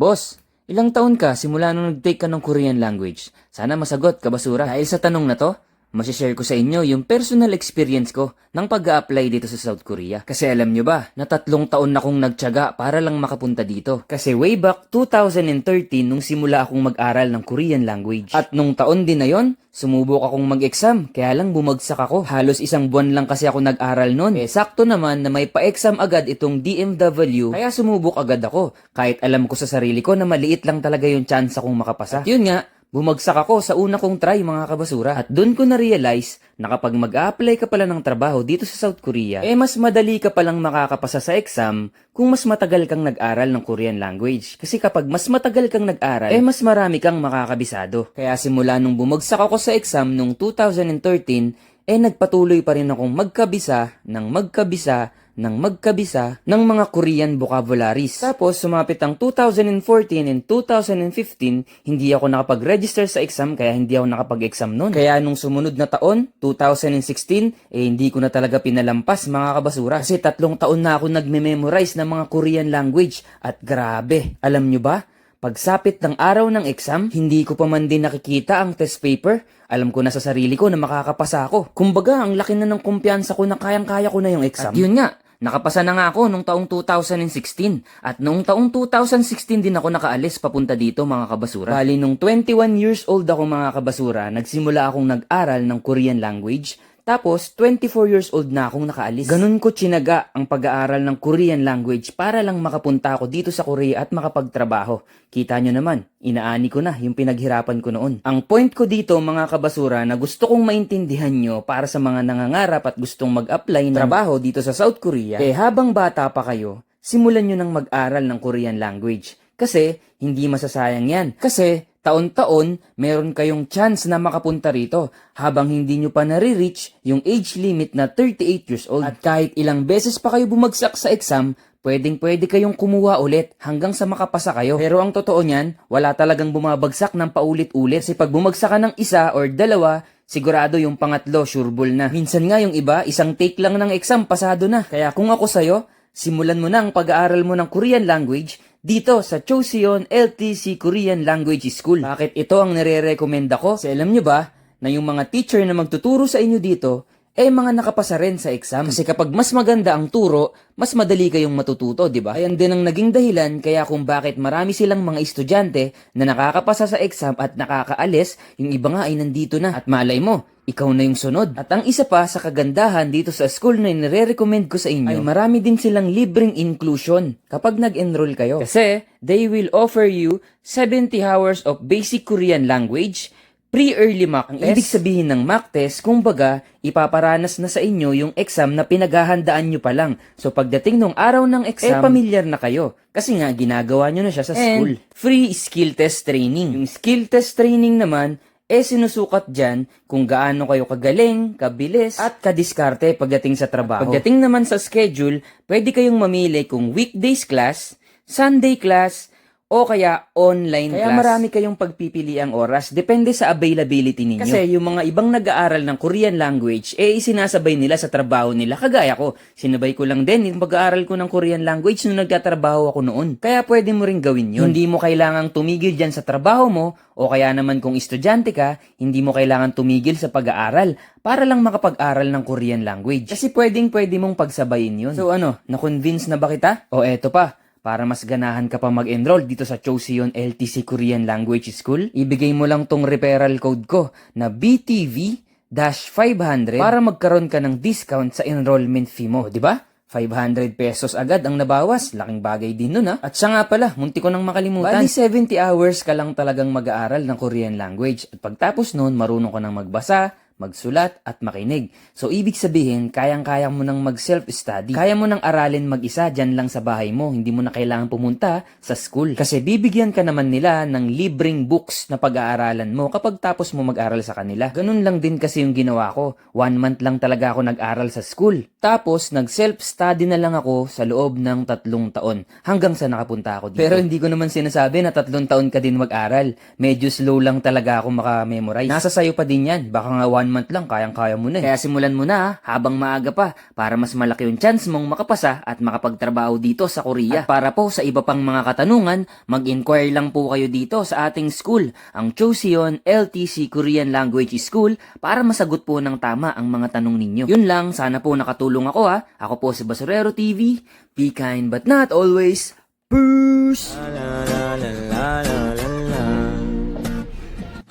Boss, ilang taon ka simula nung nag-take ka ng Korean language? Sana masagot ka basura. Dahil sa tanong na to, masishare ko sa inyo yung personal experience ko ng pag apply dito sa South Korea. Kasi alam nyo ba, na tatlong taon na akong nagtyaga para lang makapunta dito. Kasi way back 2013 nung simula akong mag-aral ng Korean language. At nung taon din na yon, sumubok akong mag-exam, kaya lang bumagsak ako. Halos isang buwan lang kasi ako nag-aral noon. Eh, sakto naman na may pa-exam agad itong DMW, kaya sumubok agad ako. Kahit alam ko sa sarili ko na maliit lang talaga yung chance akong makapasa. At yun nga, Bumagsak ako sa una kong try mga kabasura at doon ko na-realize na kapag mag-apply ka pala ng trabaho dito sa South Korea, eh mas madali ka palang makakapasa sa exam kung mas matagal kang nag-aral ng Korean language. Kasi kapag mas matagal kang nag-aral, eh mas marami kang makakabisado. Kaya simula nung bumagsak ako sa exam nung 2013, eh nagpatuloy pa rin akong magkabisa ng magkabisa ng magkabisa ng mga Korean vocabularies. Tapos, sumapit ang 2014 and 2015, hindi ako nakapag-register sa exam kaya hindi ako nakapag-exam noon. Kaya nung sumunod na taon, 2016, eh hindi ko na talaga pinalampas mga kabasura. Kasi tatlong taon na ako nagme-memorize ng mga Korean language. At grabe, alam nyo ba? Pagsapit ng araw ng exam, hindi ko pa man din nakikita ang test paper. Alam ko na sa sarili ko na makakapasa ako. Kumbaga, ang laki na ng kumpiyansa ko na kayang-kaya ko na yung exam. At yun nga, nakapasa na nga ako nung taong 2016. At noong taong 2016 din ako nakaalis papunta dito mga kabasura. Bali, nung 21 years old ako mga kabasura, nagsimula akong nag-aral ng Korean language tapos, 24 years old na akong nakaalis. Ganun ko tsinaga ang pag-aaral ng Korean language para lang makapunta ako dito sa Korea at makapagtrabaho. Kita nyo naman, inaani ko na yung pinaghirapan ko noon. Ang point ko dito mga kabasura na gusto kong maintindihan nyo para sa mga nangangarap at gustong mag-apply ng trabaho dito sa South Korea, eh habang bata pa kayo, simulan nyo nang mag-aral ng Korean language. Kasi, hindi masasayang yan. Kasi, taon-taon, meron kayong chance na makapunta rito habang hindi nyo pa nare-reach yung age limit na 38 years old. At kahit ilang beses pa kayo bumagsak sa exam, pwedeng pwede kayong kumuha ulit hanggang sa makapasa kayo. Pero ang totoo niyan, wala talagang bumabagsak ng paulit-ulit. Kasi pag bumagsak ka ng isa or dalawa, sigurado yung pangatlo, sureball na. Minsan nga yung iba, isang take lang ng exam, pasado na. Kaya kung ako sa'yo, simulan mo na ang pag-aaral mo ng Korean language dito sa Choseon LTC Korean Language School. Bakit ito ang nire-recommenda ko? Kasi alam nyo ba na yung mga teacher na magtuturo sa inyo dito eh mga nakapasa rin sa exam. Kasi kapag mas maganda ang turo, mas madali kayong matututo, di ba? Ayan din ang naging dahilan kaya kung bakit marami silang mga estudyante na nakakapasa sa exam at nakakaalis, yung iba nga ay nandito na. At malay mo, ikaw na yung sunod. At ang isa pa sa kagandahan dito sa school na nire-recommend ko sa inyo ay marami din silang libreng inclusion kapag nag-enroll kayo. Kasi they will offer you 70 hours of basic Korean language, pre-early mock test. Ang ibig sabihin ng mock test, kumbaga, ipaparanas na sa inyo yung exam na pinaghahandaan nyo pa lang. So pagdating nung araw ng exam, eh pamilyar na kayo. Kasi nga, ginagawa nyo na siya sa school. free skill test training. Yung skill test training naman, eh sinusukat dyan kung gaano kayo kagaling, kabilis, at kadiskarte pagdating sa trabaho. At pagdating naman sa schedule, pwede kayong mamili kung weekdays class, Sunday class, o kaya online kaya class. Kaya marami kayong pagpipili ang oras. Depende sa availability ninyo. Kasi yung mga ibang nag-aaral ng Korean language, eh isinasabay nila sa trabaho nila. Kagaya ko, sinabay ko lang din yung pag-aaral ko ng Korean language nung nagtatrabaho ako noon. Kaya pwede mo rin gawin yun. Hindi mo kailangang tumigil dyan sa trabaho mo, o kaya naman kung estudyante ka, hindi mo kailangan tumigil sa pag-aaral para lang makapag-aral ng Korean language. Kasi pwedeng pwede mong pagsabayin yun. So ano, na-convince na ba kita? O eto pa, para mas ganahan ka pa mag-enroll dito sa Choseon LTC Korean Language School, ibigay mo lang tong referral code ko na BTV-500 para magkaroon ka ng discount sa enrollment fee mo, di ba? 500 pesos agad ang nabawas. Laking bagay din nun ha. At siya nga pala, munti ko nang makalimutan. Bali 70 hours ka lang talagang mag-aaral ng Korean language. At pagtapos nun, marunong ka nang magbasa, magsulat at makinig. So, ibig sabihin, kayang-kaya mo nang mag-self-study. Kaya mo nang aralin mag-isa dyan lang sa bahay mo. Hindi mo na kailangan pumunta sa school. Kasi bibigyan ka naman nila ng libreng books na pag-aaralan mo kapag tapos mo mag-aral sa kanila. Ganun lang din kasi yung ginawa ko. One month lang talaga ako nag-aral sa school. Tapos, nag-self-study na lang ako sa loob ng tatlong taon. Hanggang sa nakapunta ako dito. Pero hindi ko naman sinasabi na tatlong taon ka din mag-aral. Medyo slow lang talaga ako makamemorize. Nasa sayo pa din yan. Baka nga one one month lang, kayang-kaya mo na eh. Kaya simulan mo na ha, habang maaga pa para mas malaki yung chance mong makapasa at makapagtrabaho dito sa Korea. At para po sa iba pang mga katanungan, mag-inquire lang po kayo dito sa ating school, ang Choseon LTC Korean Language School para masagot po ng tama ang mga tanong ninyo. Yun lang, sana po nakatulong ako ha. Ako po si Basurero TV. Be kind but not always. Peace! La la la la la la la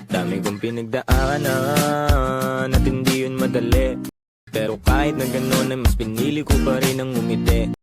Dami kong pinagdaanan madali. Pero kahit na gano'n ay mas pinili ko pa rin ang umiti